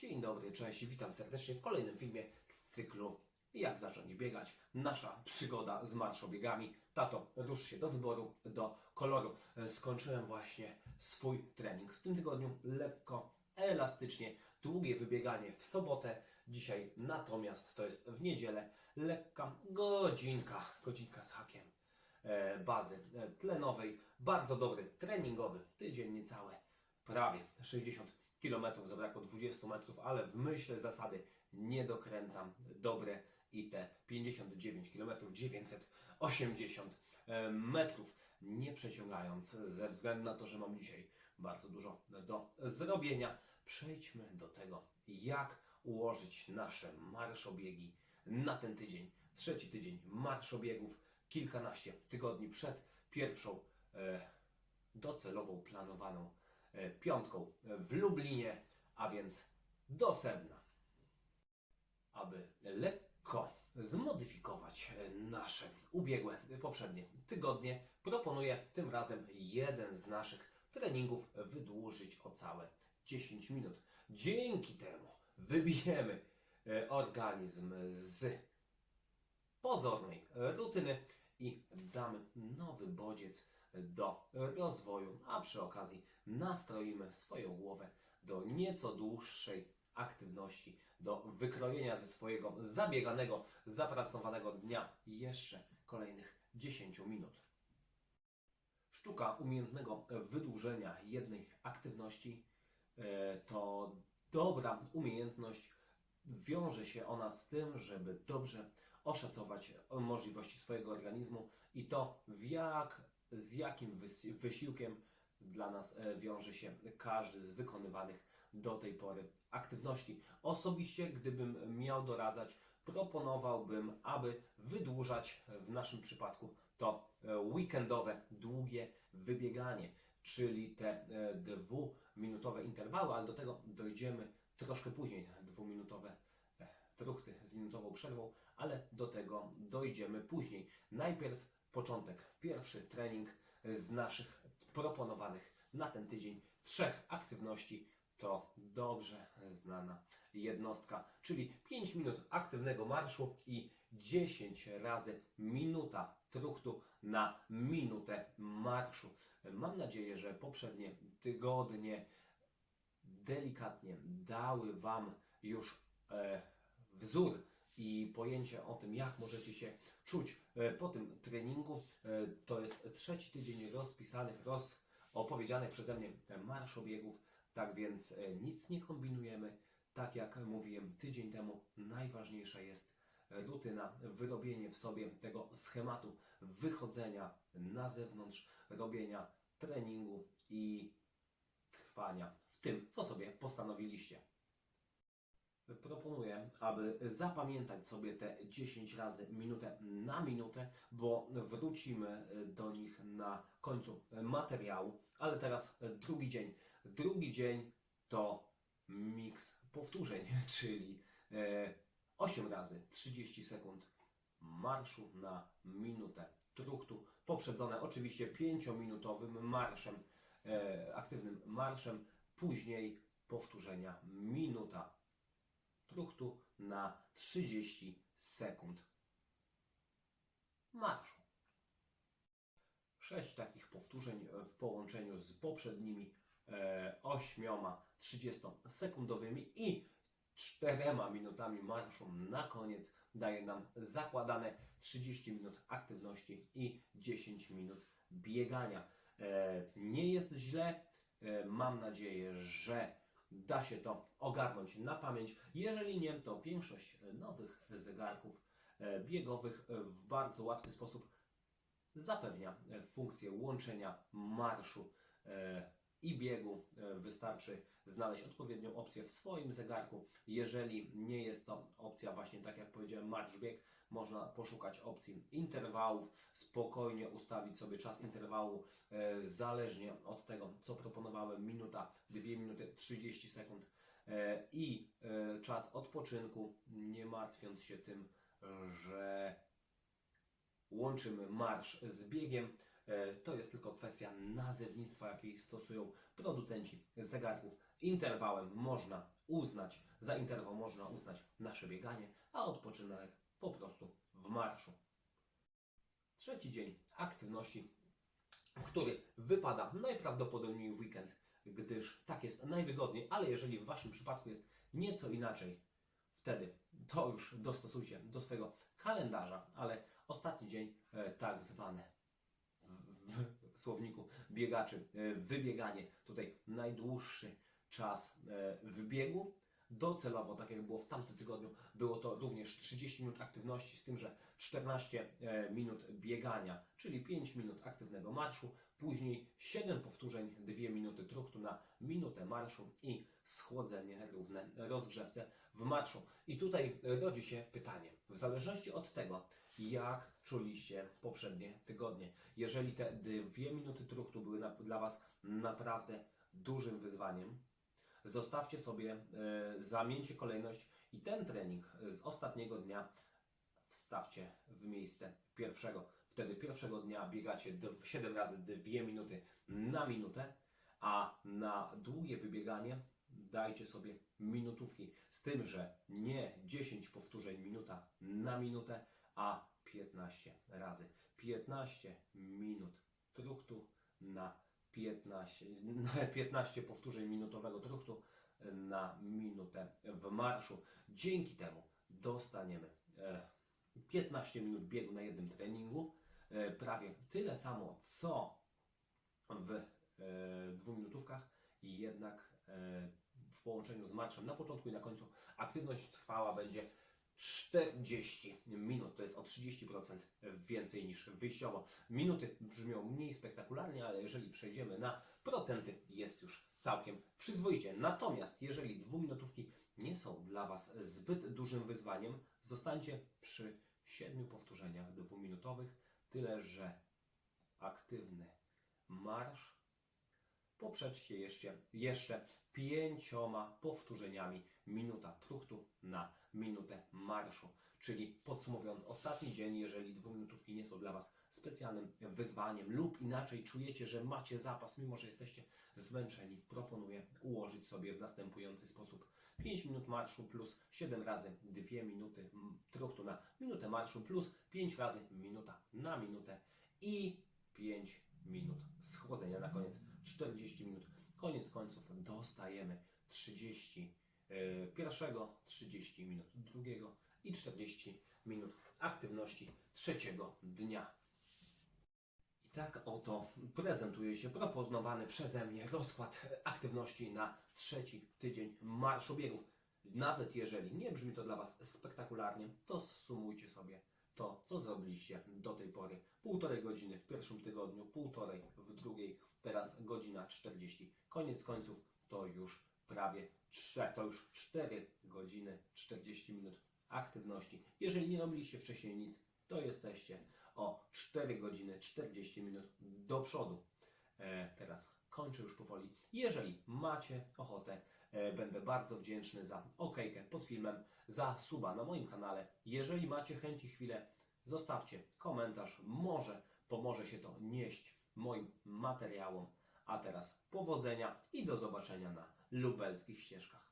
Dzień dobry, cześć, witam serdecznie w kolejnym filmie z cyklu Jak zacząć biegać? Nasza przygoda z marszobiegami. Tato, rusz się do wyboru, do koloru. E, Skończyłem właśnie swój trening. W tym tygodniu lekko, elastycznie, długie wybieganie w sobotę. Dzisiaj natomiast to jest w niedzielę lekka godzinka, godzinka z hakiem e, bazy e, tlenowej. Bardzo dobry treningowy tydzień niecały, prawie 60 km, zabrakło 20 metrów, ale w myśl zasady nie dokręcam dobre i te 59 km 980 e, metrów nie przeciągając ze względu na to, że mam dzisiaj bardzo dużo do zrobienia. Przejdźmy do tego, jak ułożyć nasze marszobiegi na ten tydzień. Trzeci tydzień marszobiegów, kilkanaście tygodni przed pierwszą e, docelową planowaną piątką w Lublinie, a więc do sedna. Aby lekko zmodyfikować e, nasze ubiegłe e, poprzednie tygodnie, proponuję tym razem jeden z naszych treningów wydłużyć o całe 10 minut. Dzięki temu wybijemy e, organizm z pozornej rutyny bodziec do rozwoju, a przy okazji nastroimy swoją głowę do nieco dłuższej aktywności, do wykrojenia ze swojego zabieganego, zapracowanego dnia jeszcze kolejnych 10 minut. Sztuka umiejętnego wydłużenia jednej aktywności e, to dobra umiejętność. Wiąże się ona z tym, żeby dobrze oszacować możliwości swojego organizmu i to, w jak, z jakim wys- wysiłkiem dla nas e, wiąże się każdy z wykonywanych do tej pory aktywności. Osobiście, gdybym miał doradzać, proponowałbym, aby wydłużać w naszym przypadku to e, weekendowe, długie wybieganie, czyli te e, dwuminutowe interwały, ale do tego dojdziemy troszkę później, dwuminutowe e, truchty z minutową przerwą, ale do tego dojdziemy później. Najpierw początek, pierwszy trening z naszych proponowanych na ten tydzień trzech aktywności to dobrze znana jednostka, czyli 5 minut aktywnego marszu i 10 razy minuta truchtu na minutę marszu. Mam nadzieję, że poprzednie tygodnie delikatnie dały Wam już e, wzór i pojęcie o tym, jak możecie się czuć e, po tym treningu. E, to jest trzeci tydzień rozpisanych, roz, opowiedzianych przeze mnie marszobiegów, tak więc e, nic nie kombinujemy. Tak jak mówiłem tydzień temu, najważniejsza jest rutyna, wyrobienie w sobie tego schematu wychodzenia na zewnątrz, robienia treningu i trwania w tym, co sobie postanowiliście. Proponuję, aby zapamiętać sobie te 10 razy minutę na minutę, bo wrócimy do nich na końcu materiału. Ale teraz drugi dzień. Drugi dzień to miks powtórzeń, czyli e, 8 razy 30 sekund marszu na minutę truchtu, poprzedzone oczywiście 5-minutowym marszem, e, aktywnym marszem, później powtórzenia minuta truchtu na 30 sekund marszu. Sześć takich powtórzeń w połączeniu z poprzednimi e, ośmioma 30-sekundowymi i czterema minutami marszu na koniec daje nam zakładane 30 minut aktywności i 10 minut biegania. E, nie jest źle. E, mam nadzieję, że da się to ogarnąć na pamięć. Jeżeli nie, to większość nowych zegarków e, biegowych e, w bardzo łatwy sposób zapewnia e, funkcję łączenia marszu e, i biegu. E, Wystarczy znaleźć odpowiednią opcję w swoim zegarku. Jeżeli nie jest to opcja właśnie tak jak powiedziałem marsz bieg, można poszukać opcji interwałów, spokojnie ustawić sobie czas interwału e, zależnie od tego, co proponowałem, minuta, 2 minuty, 30 sekund e, i e, czas odpoczynku, nie martwiąc się tym, że łączymy marsz z biegiem. To jest tylko kwestia nazewnictwa, jakiej stosują producenci zegarków interwałem można uznać, za interwał można uznać nasze bieganie, a odpoczynek po prostu w marszu. Trzeci dzień aktywności, który wypada najprawdopodobniej w weekend, gdyż tak jest najwygodniej, ale jeżeli w Waszym przypadku jest nieco inaczej, wtedy to już dostosujcie do swojego kalendarza, ale ostatni dzień e, tak zwane w- słowniku biegaczy e, wybieganie, tutaj najdłuższy czas e, wybiegu. Docelowo, tak jak było w tamtym tygodniu, było to również 30 minut aktywności, z tym, że 14 e, minut biegania, czyli 5 minut aktywnego marszu, później 7 powtórzeń, 2 minuty truchtu na minutę marszu i schłodzenie równe rozgrzewce w marszu. I tutaj rodzi się pytanie, w zależności od tego, jak czuliście poprzednie tygodnie, jeżeli te 2 minuty truchtu były dla Was naprawdę dużym wyzwaniem, zostawcie sobie, e, zamieńcie kolejność i ten trening z ostatniego dnia wstawcie w miejsce pierwszego. Wtedy pierwszego dnia biegacie 7 razy 2 minuty na minutę, a na długie wybieganie dajcie sobie minutówki. Z tym, że nie 10 powtórzeń minuta na minutę, a 15 razy. 15 minut truchtu na 15, 15 powtórzeń minutowego truchtu na minutę w marszu. Dzięki temu dostaniemy e, 15 minut biegu na jednym treningu, e, prawie tyle samo co w e, dwuminutówkach i jednak e, w połączeniu z marszem na początku i na końcu aktywność trwała będzie 40 minut, to jest o 30% więcej niż wyjściowo. Minuty brzmią mniej spektakularnie, ale jeżeli przejdziemy na procenty, jest już całkiem przyzwoicie. Natomiast jeżeli dwuminutówki nie są dla Was zbyt dużym wyzwaniem, zostańcie przy 7 powtórzeniach dwuminutowych, tyle że aktywny marsz poprzeczcie jeszcze, jeszcze pięcioma powtórzeniami minuta truchtu na minutę marszu. Czyli podsumowując, ostatni dzień, jeżeli dwuminutówki nie są dla Was specjalnym wyzwaniem lub inaczej czujecie, że macie zapas, mimo że jesteście zmęczeni, proponuję ułożyć sobie w następujący sposób. 5 minut marszu plus 7 razy 2 minuty truchtu na minutę marszu plus 5 razy minuta na minutę i 5 minut schłodzenia na koniec 40 minut. Koniec końców dostajemy 30 e, pierwszego, 30 minut drugiego i 40 minut aktywności trzeciego dnia. I tak oto prezentuje się proponowany przeze mnie rozkład aktywności na trzeci tydzień marszu biegów. Nawet jeżeli nie brzmi to dla Was spektakularnie, to sumujcie sobie to, co zrobiliście do tej pory. Półtorej godziny w pierwszym tygodniu, półtorej w drugiej, teraz godzina 40. Koniec końców to już prawie trze- to już 4 godziny 40 minut aktywności. Jeżeli nie robiliście wcześniej nic, to jesteście o 4 godziny 40 minut do przodu. E, teraz kończę już powoli. Jeżeli macie ochotę, e, będę bardzo wdzięczny za okejkę pod filmem, za suba na moim kanale. Jeżeli macie chęć i chwilę, zostawcie komentarz. Może pomoże się to nieść moim materiałom. A teraz powodzenia i do zobaczenia na lubelskich ścieżkach.